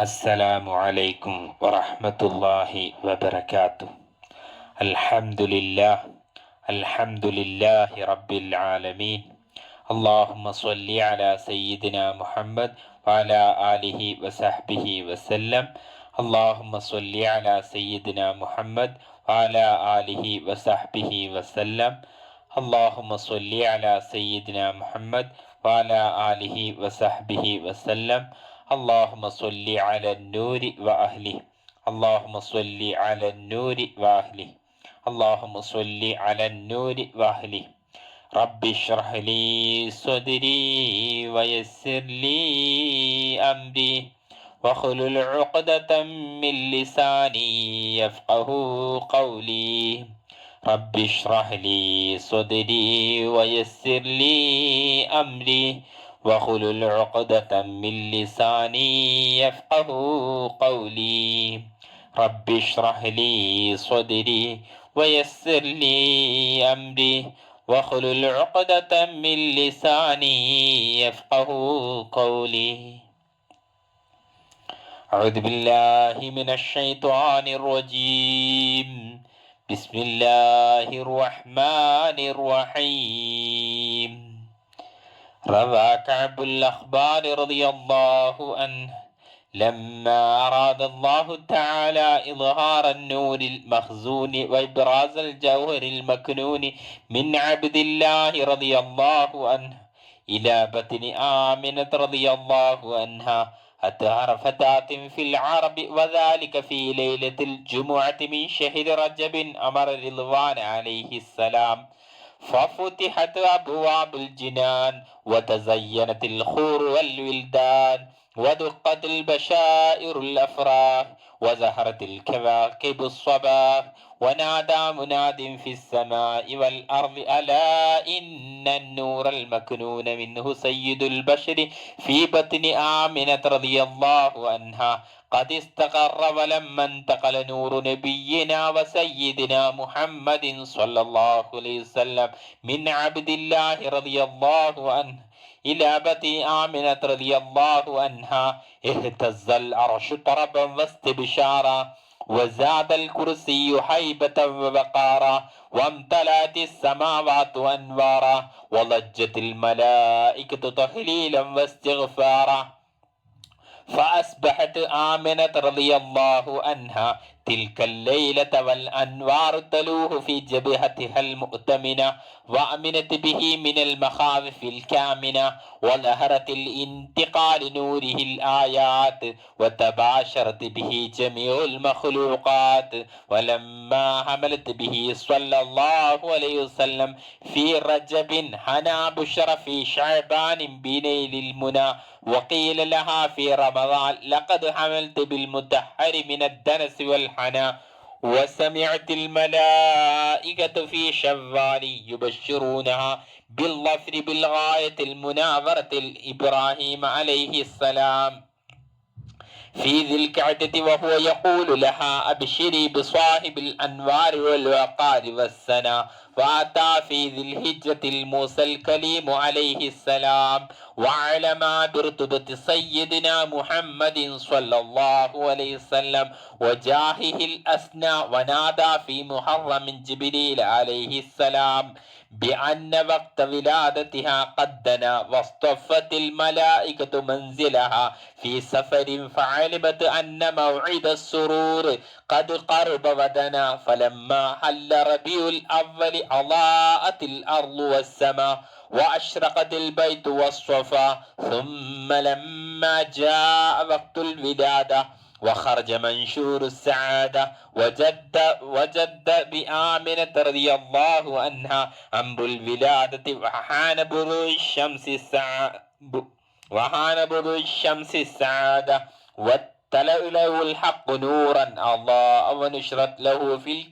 السلام عليكم ورحمة الله وبركاته الحمد لله الحمد لله رب العالمين اللهم صل على سيدنا محمد وعلى آله وصحبه وسلم اللهم صل على سيدنا محمد وعلى آله وصحبه وسلم اللهم صل على سيدنا محمد وعلى آله وصحبه وسلم اللهم صل على النور وأهله. اللهم صل على النور وأهله. اللهم صل على النور وأهله. رب اشرح لي صدري ويسر لي أمري. واحلل عقدة من لساني يفقه قولي. رب اشرح لي صدري ويسر لي أمري. واحلل عقدة من لساني يفقه قولي. رب اشرح لي صدري ويسر لي أمري. واحلل عقدة من لساني يفقه قولي. أعوذ بالله من الشيطان الرجيم. بسم الله الرحمن الرحيم. روى كعب الأخبار رضي الله عنه. لما أراد الله تعالى إظهار النور المخزون وإبراز الجوهر المكنون من عبد الله رضي الله عنه إلى بطن آمنة رضي الله عنها أتهر فتاة في العرب وذلك في ليلة الجمعة من شهر رجب أمر رضوان عليه السلام. ففتحت أبواب الجنان وتزينت الخور والولدان ودقت البشائر الأفراح وزهرت الكواكب الصباح ونادى مناد في السماء والأرض ألا إن النور المكنون منه سيد البشر في بطن آمنة رضي الله عنها. قد استقر ولما انتقل نور نبينا وسيدنا محمد صلى الله عليه وسلم من عبد الله رضي الله عنه إلى بطن آمنة رضي الله عنها. اهتز العرش طربا واستبشارا وزاد الكرسي هيبة وبقارا وامتلأت السماوات أنوارا وضجت الملائكة تهليلا واستغفارا. فأصبحت آمنة رضي الله عنها تلك الليلة والأنوار تلوه في جبهتها المؤتمنة وأمنت به من المخاوف الكامنة وظهرت الانتقال نوره الآيات وتباشرت به جميع المخلوقات ولما حملت به صلى الله عليه وسلم في رجب حنا بشر في شعبان بنيل المنى وقيل لها في رمضان لقد حملت بالمتحر من الدنس والحنا وسمعت الملائكة في شوال يبشرونها بالظفر بالغاية المناظرة الإبراهيم عليه السلام. في ذي القعدة وهو يقول لها أبشري بصاحب الأنوار والوقار والسنا وأتى في ذي الهجرة الموسى الكليم عليه السلام وعلم برتبة سيدنا محمد صلى الله عليه وسلم وجاهه الأسنى ونادى في محرم جبريل عليه السلام بأن وقت ولادتها قد دنا واصطفت الملائكة منزلها. في سفر فعلمت أن موعد السرور قد قرب ودنا. فلما حل ربيع الأول أضاءت الأرض والسماء وأشرقت البيت والصفا ثم لما جاء وقت الولادة وخرج منشور السعادة وجد وجد بآمنة رضي الله عنها أمر الولادة وحان بروج الشمس السعادة وحان بروج الشمس السعادة واتلأ له الحق نورا. الله ونشرت له في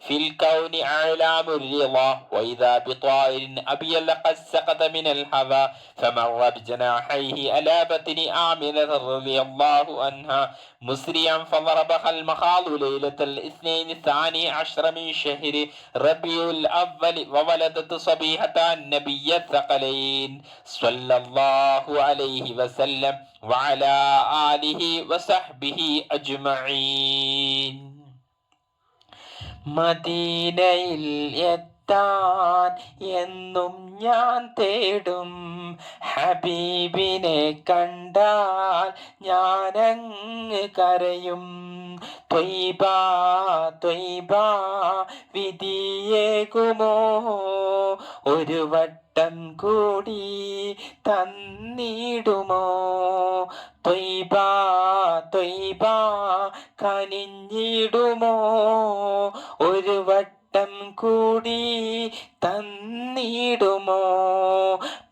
في الكون أعلام الرضا وإذا بطائر أبيض قد سقط من الهوى فمر بجناحيه على بطن آمنة رضي الله عنها. مسرعا فضربها المخاض ليلة الاثنين الثاني عشر من شهر ربيع الأول وولدت صبيحة النبي الثقلين صلى الله عليه وسلم وعلى آله وصحبه أجمعين. മദീനയിൽ എത്താൻ എന്നും ഞാൻ തേടും. ഹബീബിനെ കണ്ടാൽ ഞാനങ്ങ് കരയും. ത്വയ്ബ ത്വയ്ബ വിധിയേകുമോ? ഒരു വട്ടം കൂടി തന്നിടുമോ? ത്വയ്ബ ത്വയ്ബ കനിഞ്ഞിടുമോ? ഒരു വട്ടം കൂടി തന്നിടുമോ?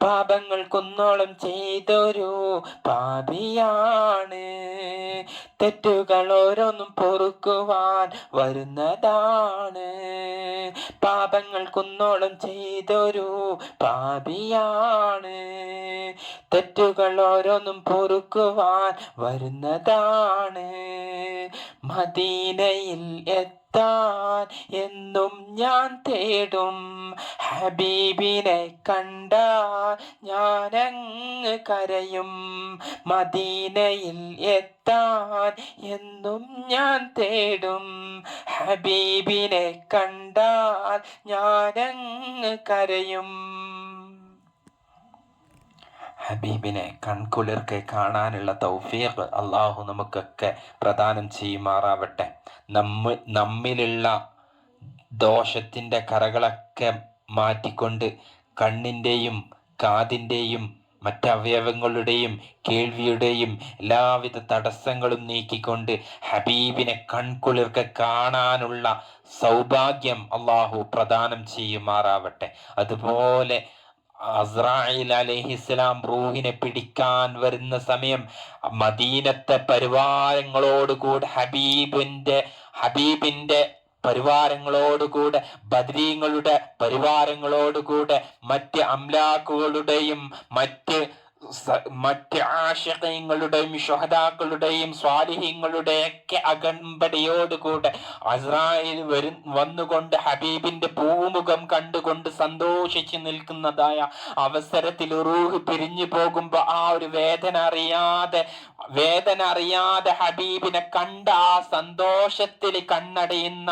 പാപങ്ങൾ കുന്നോളം ചെയ്തൊരു പാപിയാണ്. തെറ്റുകൾ ഓരോന്നും പൊറുക്കുവാൻ വരുന്നതാണ്. പാപങ്ങൾ കുന്നോളം ചെയ്തൊരു പാപിയാണ്. തെറ്റുകൾ ഓരോന്നും പൊറുക്കുവാൻ വരുന്നതാണ്. മദീനയിൽ എത്താൻ എന്നും ഞാൻ തേടും. ഹബീബിനെ കണ്ടാൽ ഞാനങ്ങ് കരയും. മദീനയിൽ എത്താൻ എന്നും ഞാൻ തേടും. ഹബീബിനെ കണ്ടാൽ ഞാനങ്ങ് കരയും. ഹബീബിനെ കൺകുളിർക്കെ കാണാനുള്ള തൗഫീഖ് അള്ളാഹു നമുക്കൊക്കെ പ്രദാനം ചെയ്യുമാറാവട്ടെ. നമ്മ നമ്മിലുള്ള ദോഷത്തിന്റെ കറകളൊക്കെ മാറ്റിക്കൊണ്ട് കണ്ണിന്റെയും കാതിന്റെയും മറ്റവയവങ്ങളുടെയും കേൾവിയുടെയും എല്ലാവിധ തടസ്സങ്ങളും നീക്കിക്കൊണ്ട് ഹബീബിനെ കൺകുളിർക്ക് കാണാനുള്ള സൗഭാഗ്യം അള്ളാഹു പ്രദാനം ചെയ്യുമാറാവട്ടെ. അതുപോലെ അസ്രായിൽ അലഹിസ്ലാം റൂഹിനെ പിടിക്കാൻ വരുന്ന സമയം മദീനത്തെ പരിവാരങ്ങളോടുകൂടെ ഹബീബിന്റെ ഹബീബിന്റെ പരിവാരങ്ങളോടുകൂടെ ബദ്രീങ്ങളുടെ പരിവാരങ്ങളോടുകൂടെ മറ്റ് അംലാക്കുകളുടെയും മറ്റ് മറ്റ് ആശയങ്ങളുടെയും ഷഹദാക്കളുടെയും സ്വാലിഹ്യങ്ങളുടെയൊക്കെ അകമ്പടിയോടുകൂടെ അസ്രായേൽ വരും വന്നുകൊണ്ട് ഹബീബിന്റെ പൂമുഖം കണ്ടുകൊണ്ട് സന്തോഷിച്ച് നിൽക്കുന്നതായ അവസരത്തിൽ റൂഹ് പിരിഞ്ഞു പോകുമ്പോ ആ ഒരു വേദന അറിയാതെ വേദന അറിയാതെ ഹബീബിനെ കണ്ട ആ സന്തോഷത്തിൽ കണ്ണടയുന്ന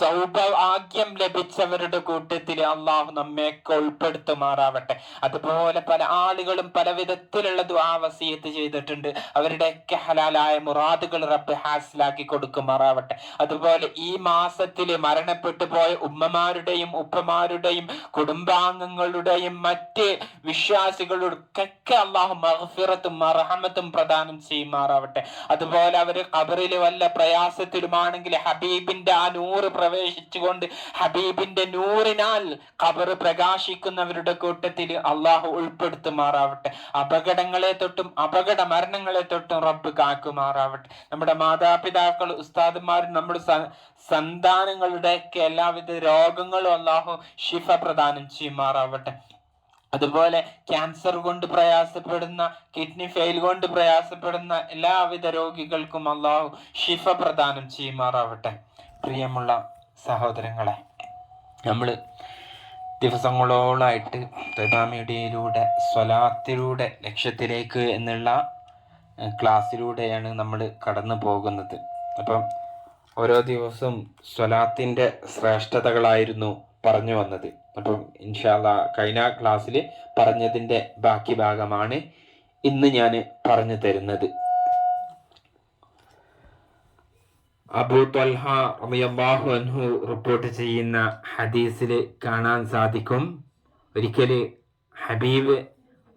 സൗഭാഗ്യം ലഭിച്ചവരുടെ കൂട്ടത്തിൽ അള്ളാഹു നമ്മയൊക്കെ ഉൾപ്പെടുത്തുമാറാവട്ടെ. അതുപോലെ പല ആളുകളും പല വിധത്തിലുള്ള ദുആ വസീയത്ത് ചെയ്തിട്ടുണ്ട്. അവരുടെയൊക്കെ ഹലാലായ മുറാദുകൾ റബ്ബ് ഹാസിലാക്കി കൊടുക്കുമാറാവട്ടെ. അതുപോലെ ഈ മാസത്തിൽ മരണപ്പെട്ടു പോയ ഉമ്മമാരുടെയും ഉപ്പമാരുടെയും കുടുംബാംഗങ്ങളുടെയും മറ്റ് വിശ്വാസികളുടെ ഒക്കെ അള്ളാഹു മഹഫിറത്തും മറഹമത്തും പ്രദാനം ചെയ്യുമാറാവട്ടെ. അതുപോലെ അവർ കബറിൽ വല്ല പ്രയാസത്തിലുമാണെങ്കിൽ ഹബീബിന്റെ ആ നൂറ് പ്രവേശിച്ചുകൊണ്ട് ഹബീബിന്റെ നൂറിനാൽ കബർ പ്രകാശിക്കുന്നവരുടെ കൂട്ടത്തിൽ അള്ളാഹു ഉൾപ്പെടുത്തുമാറാവട്ടെ. അപകടങ്ങളെ തൊട്ടും അപകട മരണങ്ങളെ തൊട്ടും റബ്ബ് കാക്കുമാറാവട്ടെ. നമ്മുടെ മാതാപിതാക്കൾ ഉസ്താദുമാരും നമ്മുടെ സന്താനങ്ങളുടെ സന്താനങ്ങളുടെയൊക്കെ എല്ലാവിധ രോഗങ്ങളും അള്ളാഹു ശിഫ പ്രദാനം ചെയ്യുമാറാവട്ടെ. അതുപോലെ ക്യാൻസർ കൊണ്ട് പ്രയാസപ്പെടുന്ന കിഡ്നി ഫെയിൽ കൊണ്ട് പ്രയാസപ്പെടുന്ന എല്ലാവിധ രോഗികൾക്കും അള്ളാഹു ഷിഫ പ്രദാനം ചെയ്യുമാറാവട്ടെ. പ്രിയമുള്ള സഹോദരങ്ങളെ നമ്മൾ ദിവസങ്ങളോളായിട്ട് മീഡിയയിലൂടെ സ്വലാത്തിലൂടെ ലക്ഷ്യത്തിലേക്ക് എന്നുള്ള ക്ലാസ്സിലൂടെയാണ് നമ്മൾ കടന്നു പോകുന്നത്. അപ്പം ഓരോ ദിവസവും സ്വലാത്തിന്റെ ശ്രേഷ്ഠതകളായിരുന്നു പറഞ്ഞു വന്നത്. അപ്പം ഇൻഷാല്ല കഴിഞ്ഞ ക്ലാസ്സിൽ പറഞ്ഞതിന്റെ ബാക്കി ഭാഗമാണ് ഇന്ന് ഞാൻ പറഞ്ഞു തരുന്നത്. അബൂ ത്വൽഹ റളിയല്ലാഹു അൻഹു റിപ്പോർട്ട് ചെയ്യുന്ന ഹദീസിൽ കാണാൻ സാധിക്കും. ഒരിക്കൽ ഹബീബ്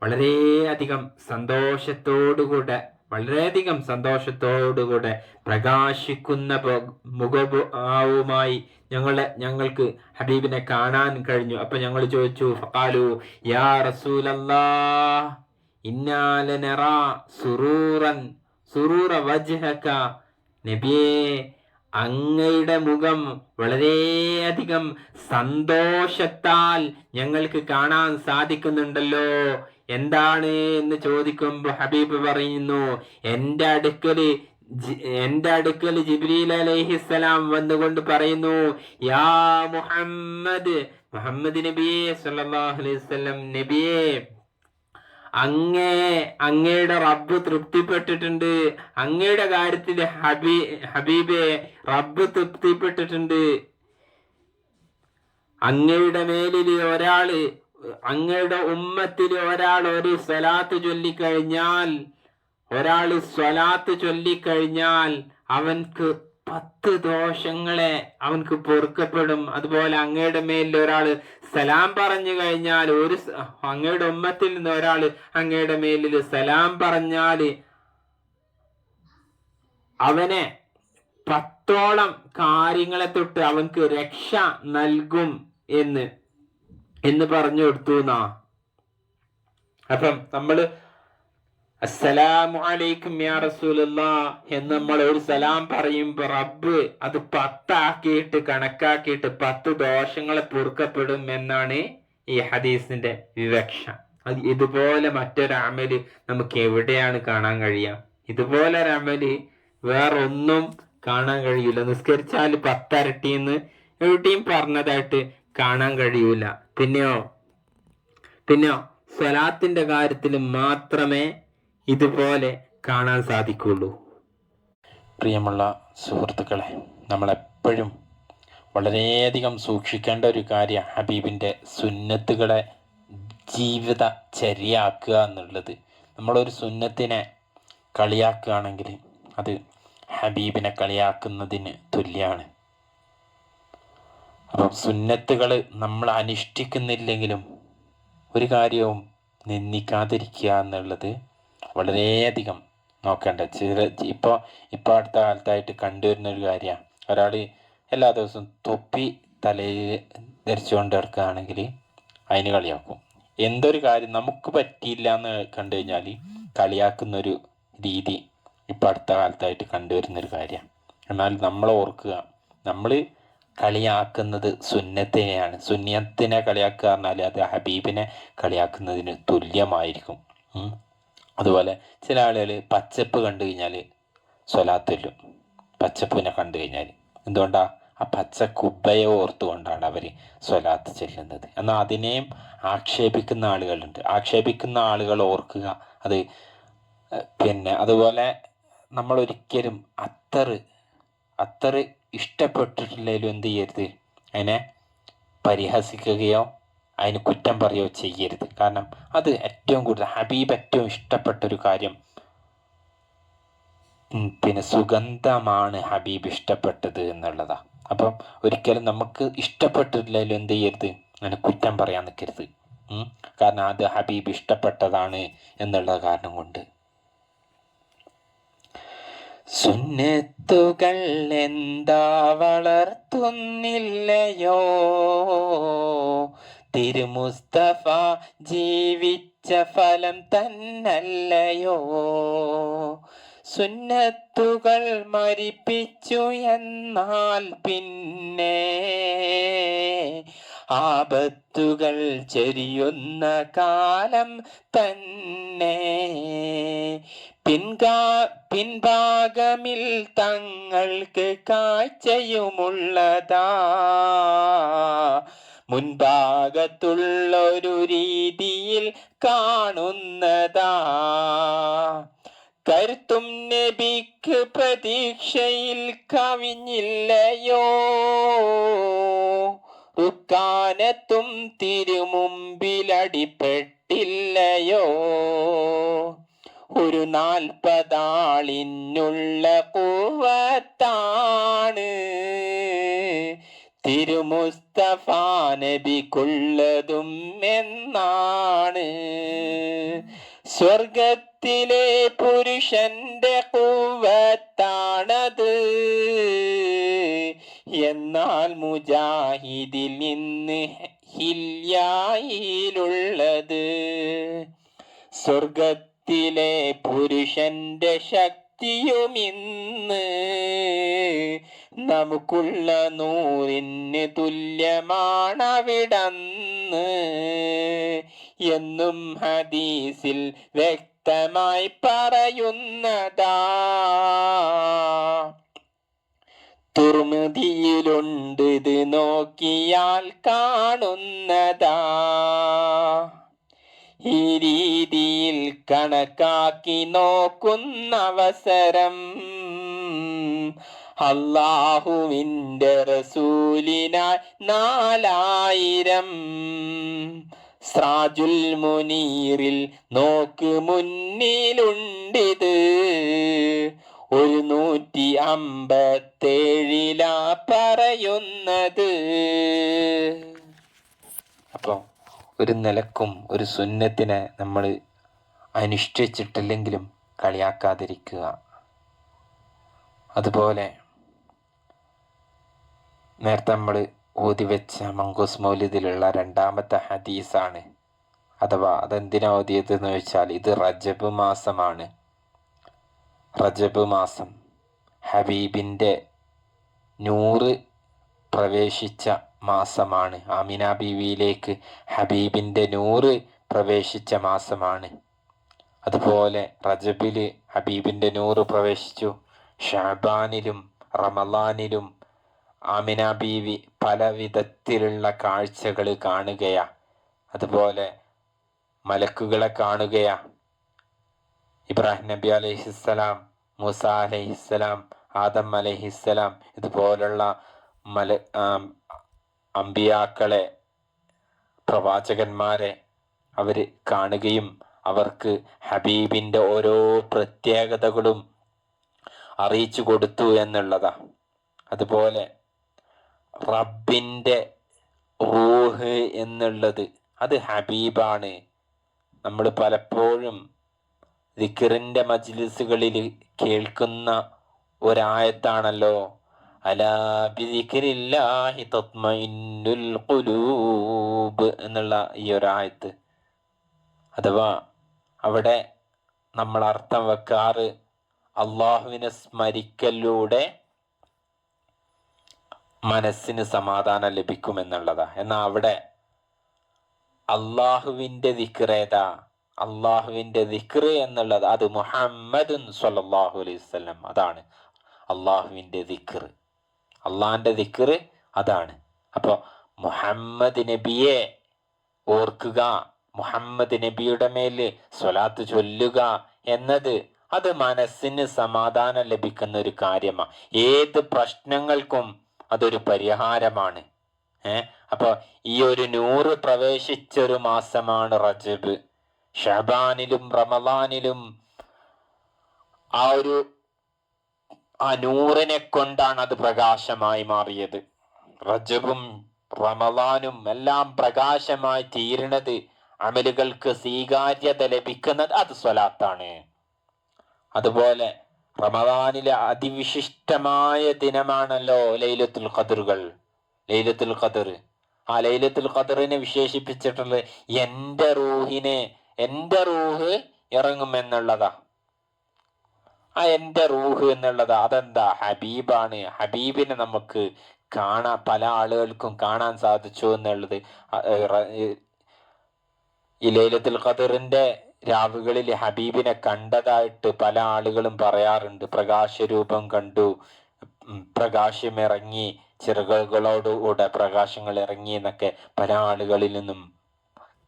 വളരെയധികം സന്തോഷത്തോടുകൂടെ വളരെയധികം സന്തോഷത്തോടുകൂടെ പ്രകാശിക്കുന്ന മുഖഭാവുമായി ഞങ്ങളെ ഞങ്ങൾക്ക് ഹബീബിനെ കാണാൻ കഴിഞ്ഞു. അപ്പൊ ഞങ്ങൾ ചോദിച്ചു ഫഖാലു യാ റസൂലല്ലാ വജ്ഹക. നബിയേ അങ്ങയുടെ മുഖം വളരെയധികം സന്തോഷത്താൽ ഞങ്ങൾക്ക് കാണാൻ സാധിക്കുന്നുണ്ടല്ലോ. എന്താണ് എന്ന് ചോദിക്കുമ്പോൾ ഹബീബ് പറയുന്നു എന്റെ അടുക്കൽ എന്റെ അടുക്കൽ ജിബ്രീൽ അലൈഹിസ്സലാം വന്നുകൊണ്ട് പറയുന്നു യാ മുഹമ്മദ് മുഹമ്മദ് നബിയെ സല്ലല്ലാഹു അലൈഹി വസല്ലം നബിയെ അങ്ങേ അങ്ങയുടെ റബ്ബ് തൃപ്തിപ്പെട്ടിട്ടുണ്ട് അങ്ങയുടെ കാര്യത്തിൽ ഹബീ ഹബീബെ റബ്ബ് തൃപ്തിപ്പെട്ടിട്ടുണ്ട് അങ്ങയുടെ മേലിൽ ഒരാൾ അങ്ങയുടെ ഉമ്മത്തിൽ ഒരാൾ ഒരു സ്വലാത്ത് ചൊല്ലിക്കഴിഞ്ഞാൽ ഒരാൾ സ്വലാത്ത് ചൊല്ലിക്കഴിഞ്ഞാൽ അവൻക്ക് പത്ത് ദോഷങ്ങളെ അവൻക്ക് പൊറുക്കപ്പെടും. അതുപോലെ അങ്ങയുടെ മേലിൽ ഒരാൾ സലാം പറഞ്ഞു കഴിഞ്ഞാൽ ഒരു അങ്ങയുടെ ഉമ്മത്തിൽ നിന്ന് ഒരാൾ അങ്ങയുടെ മേലിൽ സലാം പറഞ്ഞാൽ അവനെ പത്തോളം കാര്യങ്ങളെ തൊട്ട് അവൻക്ക് രക്ഷ നൽകും എന്ന് എന്ന് പറഞ്ഞു കൊടുത്തു എന്നാ? അപ്പം നമ്മൾ അസ്സലാമു അലൈക്കും യാ എന്ന് നമ്മൾ ഒരു സലാം പറയുമ്പോ റബ്ബ് അത് പത്താക്കിയിട്ട് കണക്കാക്കിയിട്ട് പത്ത് ദോഷങ്ങളെ പൊറുക്കപ്പെടും എന്നാണ് ഈ ഹദീസിന്റെ വിവക്ഷ. അത് ഇതുപോലെ മറ്റൊരമൽ നമുക്ക് എവിടെയാണ് കാണാൻ കഴിയുക ഇതുപോലെ ഒരമൽ വേറൊന്നും കാണാൻ കഴിയില്ല. നിസ്കരിച്ചാൽ പത്തരട്ടിന്ന് എവിടെയും പറഞ്ഞതായിട്ട് കാണാൻ കഴിയൂല. പിന്നെയോ? പിന്നെയോ? സ്വലാത്തിന്റെ കാര്യത്തിൽ മാത്രമേ ഇതുപോലെ കാണാൻ സാധിക്കുള്ളൂ. പ്രിയമുള്ള സുഹൃത്തുക്കളെ നമ്മളെപ്പോഴും വളരെയധികം സൂക്ഷിക്കേണ്ട ഒരു കാര്യം ഹബീബിന്റെ സുന്നത്തുകളെ ജീവിത ചര്യയാക്കുക എന്നുള്ളത്. നമ്മളൊരു സുന്നത്തിനെ കളിയാക്കുകയാണെങ്കിൽ അത് ഹബീബിനെ കളിയാക്കുന്നതിന് തുല്യമാണ് സുന്നത്തുകൾ നമ്മൾ അനുഷ്ഠിക്കുന്നില്ലെങ്കിലും ഒരു കാര്യവും നിന്ദിക്കാതിരിക്കുക എന്നുള്ളത് വളരെയധികം നോക്കേണ്ട ചില ഇപ്പോൾ ഇപ്പോൾ അടുത്ത കാലത്തായിട്ട് കണ്ടുവരുന്ന ഒരു കാര്യമാണ്. ഒരാൾ എല്ലാ ദിവസവും തൊപ്പി തലയിൽ ധരിച്ചുകൊണ്ട് കിടക്കുകയാണെങ്കിൽ അതിന് കളിയാക്കും. എന്തൊരു കാര്യം നമുക്ക് പറ്റിയില്ല എന്ന് കണ്ടു കഴിഞ്ഞാൽ കളിയാക്കുന്നൊരു രീതി ഇപ്പോൾ അടുത്ത കാലത്തായിട്ട് കണ്ടുവരുന്നൊരു കാര്യമാണ്. എന്നാൽ നമ്മൾ ഓർക്കുക. നമ്മൾ കളിയാക്കുന്നത് സുന്നത്തിനെയാണ്. സുന്നത്തിനെ കളിയാക്കുക പറഞ്ഞാൽ അത് ഹബീബിനെ കളിയാക്കുന്നതിന് തുല്യമായിരിക്കും. അതുപോലെ ചില ആളുകൾ പച്ചപ്പ് കണ്ടു കഴിഞ്ഞാൽ സ്വലാത്തല്ലും പച്ചപ്പിനെ കണ്ടു കഴിഞ്ഞാൽ എന്തുകൊണ്ടാ? ആ പച്ച കുബ്ബയെ ഓർത്തുകൊണ്ടാണ് അവർ സ്വലാത്ത് ചെല്ലുന്നത്. എന്നാൽ അതിനെയും ആക്ഷേപിക്കുന്ന ആളുകളുണ്ട്. ആക്ഷേപിക്കുന്ന ആളുകൾ ഓർക്കുക അത് പിന്നെ അതുപോലെ നമ്മൾ ഒരിക്കലും അത്തറ് അത്തറ് ഇഷ്ടപ്പെട്ടിട്ടില്ലെങ്കിലും എന്ത് ചെയ്യരുത്. അതിനെ പരിഹസിക്കുകയോ അതിന് കുറ്റം പറയുകയോ ചെയ്യരുത്. കാരണം അത് ഏറ്റവും കൂടുതൽ ഹബീബ് ഏറ്റവും ഇഷ്ടപ്പെട്ട ഒരു കാര്യം പിന്നെ സുഗന്ധമാണ് ഹബീബ് ഇഷ്ടപ്പെട്ടത് എന്നുള്ളതാണ് അപ്പം ഒരിക്കലും നമുക്ക് ഇഷ്ടപ്പെട്ടിട്ടില്ലെങ്കിലും എന്ത് ചെയ്യരുത്. അതിന് കുറ്റം പറയാൻ നിൽക്കരുത്. കാരണം അത് ഹബീബ് ഇഷ്ടപ്പെട്ടതാണ് എന്നുള്ള കാരണം കൊണ്ട്. സുന്നത്തുകൾ എന്താ വളർത്തുന്നില്ലയോ? തിരുമുസ്തഫ ജീവിച്ച ഫലം തന്നല്ലയോ? സുന്നത്തുകൾ മരിപ്പിച്ചു എന്നാൽ പിന്നെ ആപത്തുകൾ ചെരിയുന്ന കാലം തന്നെ. പിൻകാ പിൻഭാഗമിൽ തങ്ങൾക്ക് കാഴ്ചയുമുള്ളതാ. മുൻഭാഗത്തുള്ളൊരു രീതിയിൽ കാണുന്നതാ. കരുത്തും നബിക്ക് പ്രതീക്ഷയിൽ കവിഞ്ഞില്ലയോ? റുക്കാനത്തും തിരുമുമ്പിലടിപ്പെട്ടില്ലയോ? ഒരു നാൽപ്പതാളിനുള്ള കൂവത്താണ്. തിരുമുസ്തഫ നബിക്കുള്ളതും എന്നാണ്. സ്വർഗത്തിലെ പുരുഷന്റെ കൂവത്താണത്. എന്നാൽ മുജാഹിദിൽ നിന്ന് ഹില്യായിലുള്ളത്. സ്വർഗത്തിലെ പുരുഷന്റെ ശക്തി ശക്തിയുമിന്ന് നമുക്കുള്ള നൂറിന് തുല്യമാണവിടന്ന് എന്നും ഹദീസിൽ വ്യക്തമായി പറയുന്നതാ. തുർമുതിയിലുണ്ട് ഇത് നോക്കിയാൽ കാണുന്നതാ. ഈ രീതിയിൽ കണക്കാക്കി നോക്കുന്ന അവസരം അള്ളാഹുവിന്റെ റസൂലിനായി നാലായിരം. സ്രാജുൽ മുനീറിൽ നോക്ക് മുന്നിലുണ്ടിത്. ഒരു നൂറ്റി അമ്പത്തേഴിലാ പറയുന്നത്. ഒരു നിലക്കും ഒരു സുന്നത്തിനെ നമ്മൾ അനുഷ്ഠിച്ചിട്ടില്ലെങ്കിലും കളിയാക്കാതിരിക്കുക. അതുപോലെ നേരത്തെ നമ്മൾ ഓതി വെച്ച മങ്കൂസ് മൗലിദിലുള്ള രണ്ടാമത്തെ ഹദീസാണ്. അഥവാ അതെന്തിനാ ഓതിയത് എന്ന് വെച്ചാൽ ഇത് റജബ് മാസമാണ്. റജബ് മാസം ഹബീബിന്റെ നൂറ് പ്രവേശിച്ച മാസമാണ്. ആമിന ബീവിയിലേക്ക് ഹബീബിന്റെ നൂറ് പ്രവേശിച്ച മാസമാണ്. അതുപോലെ റജബിൽ ഹബീബിന്റെ നൂറ് പ്രവേശിച്ചു. ഷാബാനിലും റമലാനിലും ആമിന ബീവി പല വിധത്തിലുള്ള കാഴ്ചകൾ കാണുകയാ. അതുപോലെ മലക്കുകളെ കാണുകയാ. ഇബ്രാഹിം നബി അലൈഹിസ്സലാം മൂസ അലൈഹിസ്സലാം ആദം അലൈഹിസ്സലാം ഇതുപോലുള്ള മല അമ്പിയാക്കളെ പ്രവാചകന്മാരെ അവർ കാണുകയും അവർക്ക് ഹബീബിന്റെ ഓരോ പ്രത്യേകതകളും അറിയിച്ചു കൊടുത്തു എന്നുള്ളതാ. അതുപോലെ റബ്ബിന്റെ റൂഹ് എന്നുള്ളത് അത് ഹബീബാണ്. നമ്മൾ പലപ്പോഴും ദിക്കറിന്റെ മജ്ലിസുകളിൽ കേൾക്കുന്ന ഒരായത്താണല്ലോ അലാ ഖുലൂബ് എന്നുള്ള ഈ ഒരു ആയത്ത് അഥവാ അവിടെ നമ്മൾ അർത്ഥം വെക്കാറ് അള്ളാഹുവിനെ സ്മരിക്കലൂടെ മനസ്സിന് സമാധാനം ലഭിക്കും എന്നുള്ളതാ. എന്നാ അവിടെ അള്ളാഹുവിന്റെ ദിക്റേതാ അള്ളാഹുവിന്റെ ദിക്റ് എന്നുള്ളത് അത് മുഹമ്മദ് സല്ലാഹു അലൈഹി അതാണ്. അള്ളാഹുവിന്റെ ദിക്റ് അള്ളാഹിന്റെ ദിക്കറ് അതാണ്. അപ്പോൾ മുഹമ്മദ് നബിയെ ഓർക്കുക മുഹമ്മദ് നബിയുടെ മേൽ സ്വലാത്ത് ചൊല്ലുക എന്നത് അത് മനസ്സിന് സമാധാനം ലഭിക്കുന്ന ഒരു കാര്യമാണ് ഏത് പ്രശ്നങ്ങൾക്കും അതൊരു പരിഹാരമാണ്. ഏ? അപ്പോൾ ഈ ഒരു നൂറ് പ്രവേശിച്ചൊരു മാസമാണ് റജബ്. ഷബാനിലും റമദാനിലും ആ ഒരു ആ നൂറിനെ കൊണ്ടാണ് അത് പ്രകാശമായി മാറിയത്. റജബും റമദാനും എല്ലാം പ്രകാശമായി തീരുന്നത് അമലുകൾക്ക് സ്വീകാര്യത ലഭിക്കുന്നത് അത് സ്വലാത്താണ്. അതുപോലെ റമദാനിലെ അതിവിശിഷ്ടമായ ദിനമാണല്ലോ ലൈലത്തുൽ ഖദറുകൾ. ലൈലത്തുൽ ഖദർ. ആ ലൈലത്തുൽ ഖദറിനെ വിശേഷിപ്പിച്ചിട്ടുള്ളത് എന്റെ റൂഹിനെ എന്റെ റൂഹ് ഇറങ്ങുമെന്നുള്ളതാ. ആ എന്റെ റൂഹ് എന്നുള്ളത് അതെന്താ? ഹബീബാണ്. ഹബീബിനെ നമുക്ക് കാണാൻ പല ആളുകൾക്കും കാണാൻ സാധിച്ചു എന്നുള്ളത്. ഇലയിലത്തിൽ ഖദറിന്റെ രാവുകളിൽ ഹബീബിനെ കണ്ടതായിട്ട് പല ആളുകളും പറയാറുണ്ട്. പ്രകാശരൂപം കണ്ടു. പ്രകാശമിറങ്ങി ചിറകുകളോടുകൂടെ പ്രകാശങ്ങൾ ഇറങ്ങി എന്നൊക്കെ പല ആളുകളിൽ നിന്നും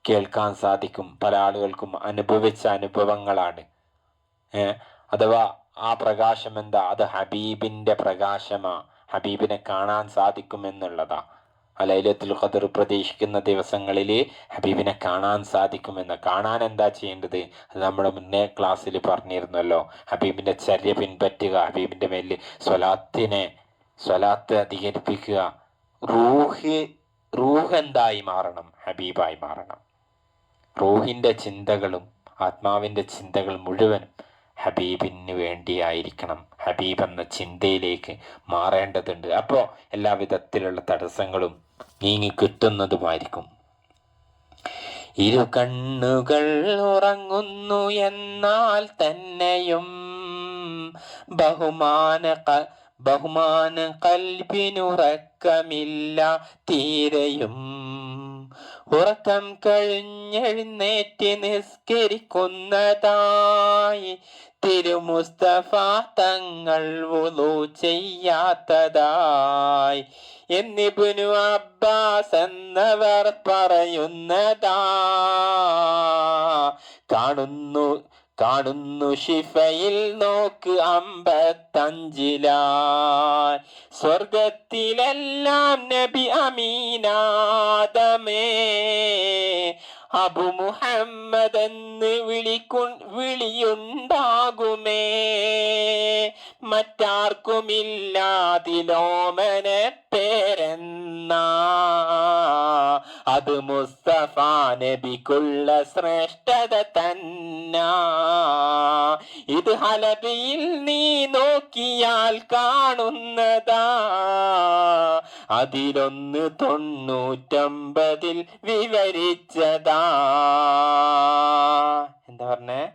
കേൾക്കാൻ സാധിക്കും. പല ആളുകൾക്കും അനുഭവിച്ച അനുഭവങ്ങളാണ്. അഥവാ ആ പ്രകാശം എന്താ അത് ഹബീബിന്റെ പ്രകാശമാ. ഹബീബിനെ കാണാൻ സാധിക്കും എന്നുള്ളതാ ലൈലത്തുൽ ഖദർ പ്രതീക്ഷിക്കുന്ന ദിവസങ്ങളിൽ ഹബീബിനെ കാണാൻ സാധിക്കുമെന്ന്. കാണാൻ എന്താ ചെയ്യേണ്ടത്? അത് നമ്മുടെ മുന്നേ ക്ലാസ്സിൽ പറഞ്ഞിരുന്നല്ലോ. ഹബീബിന്റെ ചര്യ പിൻപറ്റുക ഹബീബിന്റെ മേലിൽ സ്വലാത്തിനെ സ്വലാത്ത് അധികരിപ്പിക്കുക. റൂഹ് റൂഹ് എന്തായി മാറണം? ഹബീബായി മാറണം. റൂഹിന്റെ ചിന്തകളും ആത്മാവിന്റെ ചിന്തകൾ മുഴുവനും ഹബീബിന് വേണ്ടിയായിരിക്കണം ഹബീബ് എന്ന ചിന്തയിലേക്ക് മാറേണ്ടതുണ്ട്. അപ്പോൾ എല്ലാവിധത്തിലുള്ള തടസ്സങ്ങളും നീങ്ങി കിട്ടുന്നതുമായിരിക്കും. ഇരു കണ്ണുകൾ ഉറങ്ങുന്നു എന്നാൽ തന്നെയും ബഹുമാന ബഹുമാന കൽബിനുറക്കമില്ല തീരെയും. ഉറക്കം കഴിഞ്ഞെഴുന്നേറ്റ് നിസ്കരിക്കുന്നതായി തിരുമുസ്തഫ തങ്ങൾ വുളു ചെയ്യാത്തതായി. എന്നിബിനു അബ്ബാസ് എന്നവർ പറയുന്നതാ. കാണുന്നു കാണുന്നു ഷിഫയിൽ നോക്ക് അമ്പത്തഞ്ചിലായി. സ്വർഗത്തിലെല്ലാം നബി അമീനാദമേ അബു മുഹമ്മദ് എന്ന് വിളിക്കു വിളിയുണ്ടാകുമേ. മറ്റാർക്കുമില്ലാതിലോമന പേരെന്ന. അത് മുസ്തഫ നബിക്കുള്ള ശ്രേഷ്ഠത തന്ന. ഇത് ഹലബിയിൽ നീ നോക്കിയാൽ കാണുന്നതാ. അതിലൊന്ന് തൊണ്ണൂറ്റമ്പതിൽ വിവരിച്ചതാ. എന്താ പറഞ്ഞേ?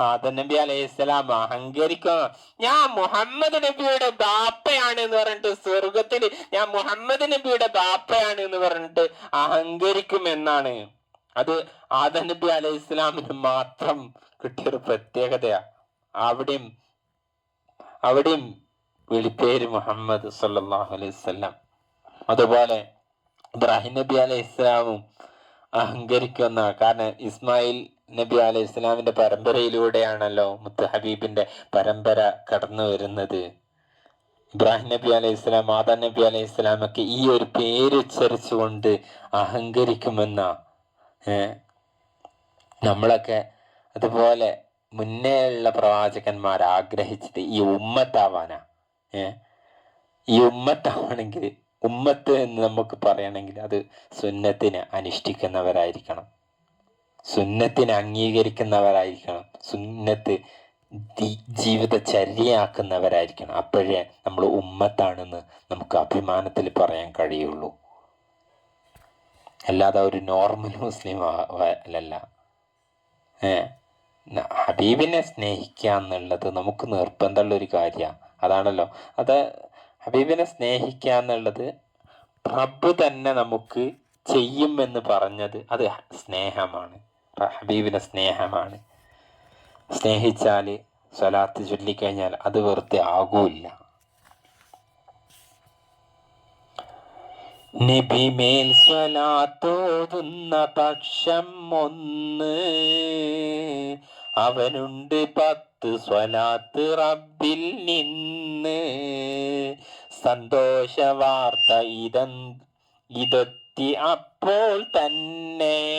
ആദം നബി അലൈഹി സ്വലാം അഹങ്കരിക്കും ഞാൻ മുഹമ്മദ് നബിയുടെ ബാപ്പയാണ് എന്ന് പറഞ്ഞിട്ട് സ്വർഗത്തിൽ ഞാൻ മുഹമ്മദ് നബിയുടെ ബാപ്പയാണ് എന്ന് പറഞ്ഞിട്ട് അഹങ്കരിക്കും എന്നാണ് അത് ആദം നബി അലൈഹി മാത്രം കിട്ടിയൊരു പ്രത്യേകതയാ. അവിടെയും അവിടെയും വിളിപ്പേര് മുഹമ്മദ് സല്ലാഹു അലൈഹി വസല്ലം. അതുപോലെ ഇബ്രാഹിം നബി അലൈഹി ഇസ്ലാമും അഹങ്കരിക്കുന്ന കാരണം ഇസ്മായിൽ നബി അലൈഹി ഇസ്ലാമിന്റെ പരമ്പരയിലൂടെയാണല്ലോ മുത്ത് ഹബീബിന്റെ പരമ്പര കടന്നു വരുന്നത്. ഇബ്രാഹിം നബി അലൈഹി ഇസ്ലാം മാതാ നബി അലൈഹി ഇസ്ലാമൊക്കെ ഈ ഒരു പേര് ഉച്ചരിച്ചുകൊണ്ട് അഹങ്കരിക്കുമെന്ന. നമ്മളൊക്കെ അതുപോലെ മുന്നേ ഉള്ള പ്രവാചകന്മാർ ആഗ്രഹിച്ചത് ഈ ഉമ്മത്താവാനാ. ഏ? ഈ ഉമ്മത്താവണമെങ്കിൽ ഉമ്മത്ത് എന്ന് നമുക്ക് പറയണമെങ്കിൽ അത് സുന്നത്തിനെ അനുഷ്ഠിക്കുന്നവരായിരിക്കണം. സുന്നത്തിനെ അംഗീകരിക്കുന്നവരായിരിക്കണം. സുന്നത്ത് ജീവിത ചര്യയാക്കുന്നവരായിരിക്കണം. അപ്പോഴേ നമ്മൾ ഉമ്മത്താണെന്ന് നമുക്ക് അഭിമാനത്തിൽ പറയാൻ കഴിയുള്ളൂ. അല്ലാതെ ഒരു നോർമൽ മുസ്ലിം ഏ ഹബീബിനെ സ്നേഹിക്കുക എന്നുള്ളത് നമുക്ക് നിർബന്ധമുള്ള ഒരു കാര്യമാണ്. അതാണല്ലോ. അത് ഹബീബിനെ സ്നേഹിക്കുക എന്നുള്ളത് റബ്ബ് തന്നെ നമുക്ക് ചെയ്യുമെന്ന് പറഞ്ഞത് അത് സ്നേഹമാണ്. ഹബീബിനെ സ്നേഹമാണ്. സ്നേഹിച്ചാൽ സ്വലാത്ത് ചൊല്ലിക്കഴിഞ്ഞാൽ അത് വെറുതെ ആകൂല്ല. നബിമേൽ സ്വലാത്തോതുന്ന പക്ഷം ഒന്ന് അവനുണ്ട് പത്ത് സ്വലാത്ത് റബ്ബിൽ നിന്ന്. സന്തോഷ വാർത്ത ഇതൻ ഇതൊത്തി അപ്പോൾ തന്നെ.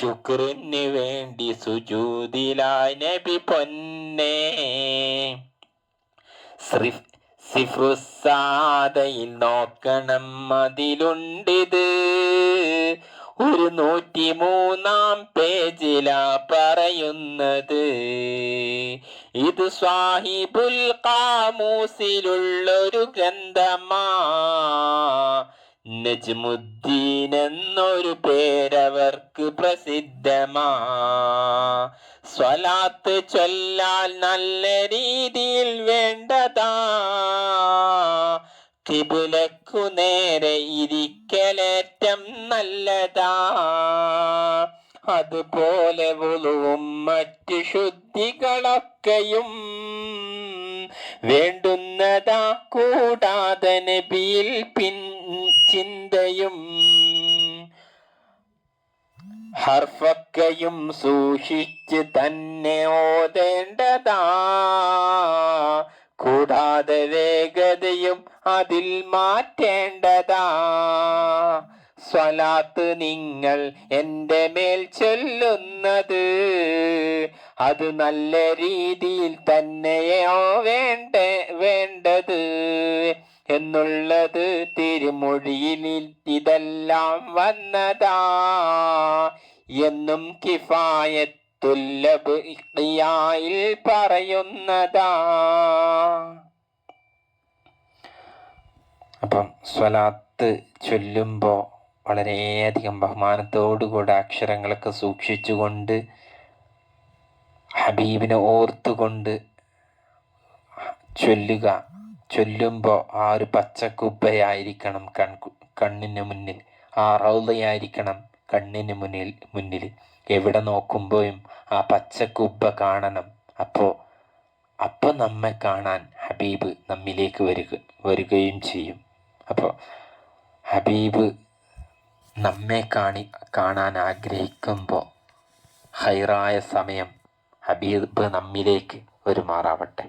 ശുക്രന് വേണ്ടി സുജൂതിലായി നബി പൊന്നേ. ശ്രീ- സിഫ്രുസാദയിൽ നോക്കണം അതിലുണ്ടിത്. ഒരു നൂറ്റി മൂന്നാം പേജിലാ പറയുന്നത്. ഇത് സ്വാഹിബുൽ കാമൂസിലുള്ളൊരു ഗ്രന്ഥമാ. നജ്മുദ്ദീൻ എന്നൊരു പേരവർക്ക് പ്രസിദ്ധമാ. സ്വലാത്ത് ചൊല്ലാൽ നല്ല രീതിയിൽ വേണ്ടതാ. കിബിലക്കു നേരെ ഇരിക്കലേറ്റം നല്ലതാ. അതുപോലെ വുളുവും മറ്റ് ശുദ്ധികളൊക്കെയും വേണ്ടുന്നതാ. കൂടാതെ നബിയിൽ പിൻ ചിന്തയും ഹർഫക്കയും സൂക്ഷിച്ച് തന്നെ ഓതേണ്ടതാ. കൂടാതെ വേഗതയും അതിൽ മാറ്റേണ്ടതാ. സ്വലാത്ത് നിങ്ങൾ എന്റെ മേൽ ചൊല്ലുന്നത് അത് നല്ല രീതിയിൽ തന്നെയോ വേണ്ട വേണ്ടത് എന്നുള്ളത് തിരുമൊഴിയിൽ ഇതെല്ലാം വന്നതാ. എന്നും കിഫായത്തുല്ലബ് പറയുന്നതാ. അപ്പം സ്വലാത്ത് ചൊല്ലുമ്പോൾ വളരെയധികം ബഹുമാനത്തോടുകൂടെ അക്ഷരങ്ങളൊക്കെ സൂക്ഷിച്ചുകൊണ്ട് ഹബീബിനെ ഓർത്തുകൊണ്ട് ചൊല്ലുക. ചൊല്ലുമ്പോൾ ആ ഒരു പച്ചക്കുപ്പയായിരിക്കണം കൺ കണ്ണിന് മുന്നിൽ. ആ റൗതയായിരിക്കണം കണ്ണിന് മുന്നിൽ മുന്നിൽ. എവിടെ നോക്കുമ്പോഴും ആ പച്ചക്കുപ്പ കാണണം. അപ്പോൾ അപ്പോൾ നമ്മെ കാണാൻ ഹബീബ് നമ്മിലേക്ക് വരിക വരികയും ചെയ്യും. അപ്പോൾ ഹബീബ് നമ്മെ കാണി കാണാൻ ആഗ്രഹിക്കുമ്പോൾ ഹൈറായ സമയം ഹബീബ് നമ്മിലേക്ക് ഒരു മാറാവട്ടെ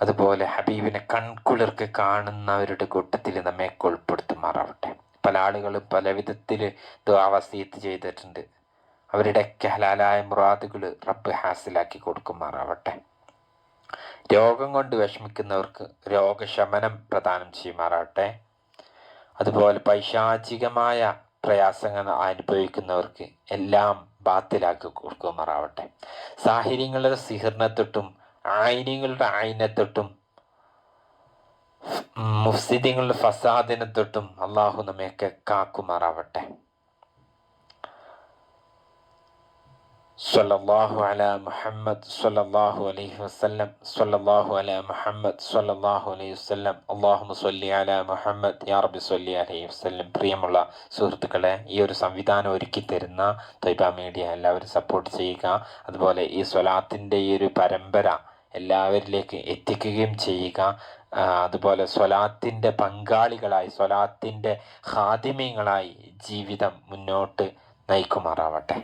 അതുപോലെ ഹബീബിനെ കൺകുളിർക്ക് കാണുന്നവരുടെ കൂട്ടത്തിൽ നമ്മെ ഉൾപ്പെടുത്തുമാറാവട്ടെ പല ആളുകൾ പല വിധത്തിൽ ദ്വാവസീത്ത് ചെയ്തിട്ടുണ്ട്. അവരുടെയൊക്കെ ഹലാലായ മുറാദുകൾ റബ്ബ് ഹാസിലാക്കി കൊടുക്കുമാറാവട്ടെ. രോഗം കൊണ്ട് വിഷമിക്കുന്നവർക്ക് രോഗശമനം പ്രദാനം ചെയ്യുമാറാകട്ടെ. അതുപോലെ പൈശാചികമായ പ്രയാസങ്ങൾ അനുഭവിക്കുന്നവർക്ക് എല്ലാം ബാത്തിലാക്കി കൊടുക്കുമാറാവട്ടെ. സാഹചര്യങ്ങളുടെ സിഹിറിനെ തൊട്ടും ആയിനിങ്ങളുടെ ആയിനെ തൊട്ടും മുഫ്സിദിങ്ങളുടെ ഫസാദിനെ തൊട്ടും അള്ളാഹു നമ്മയൊക്കെ കാക്കുമാറാവട്ടെ. സല്ലല്ലാഹു അലാ മുഹമ്മദ് സല്ലല്ലാഹു അലൈഹി വസല്ലം സല്ലല്ലാഹു അലാ മുഹമ്മദ് സല്ലല്ലാഹു അലൈഹി വസല്ലം. അല്ലാഹുമ്മ സല്ലി അലാ മുഹമ്മദ് യാ റബ്ബി സല്ലി അലൈഹി വസല്ലം. പ്രിയമുള്ള സുഹൃത്തുക്കളെ ഈ ഒരു സംവിധാനം ഒരുക്കി തരുന്ന തൊയ്ബ മീഡിയ എല്ലാവരും സപ്പോർട്ട് ചെയ്യുക. അതുപോലെ ഈ സ്വലാത്തിന്റെ ഈ ഒരു പരമ്പര എല്ലാവരിലേക്ക് എത്തിക്കുകയും ചെയ്യുക. അതുപോലെ സ്വലാത്തിന്റെ പങ്കാളികളായി സ്വലാത്തിന്റെ ഹാദിമ്യങ്ങളായി ജീവിതം മുന്നോട്ട് നയിക്കുമാറാവട്ടെ.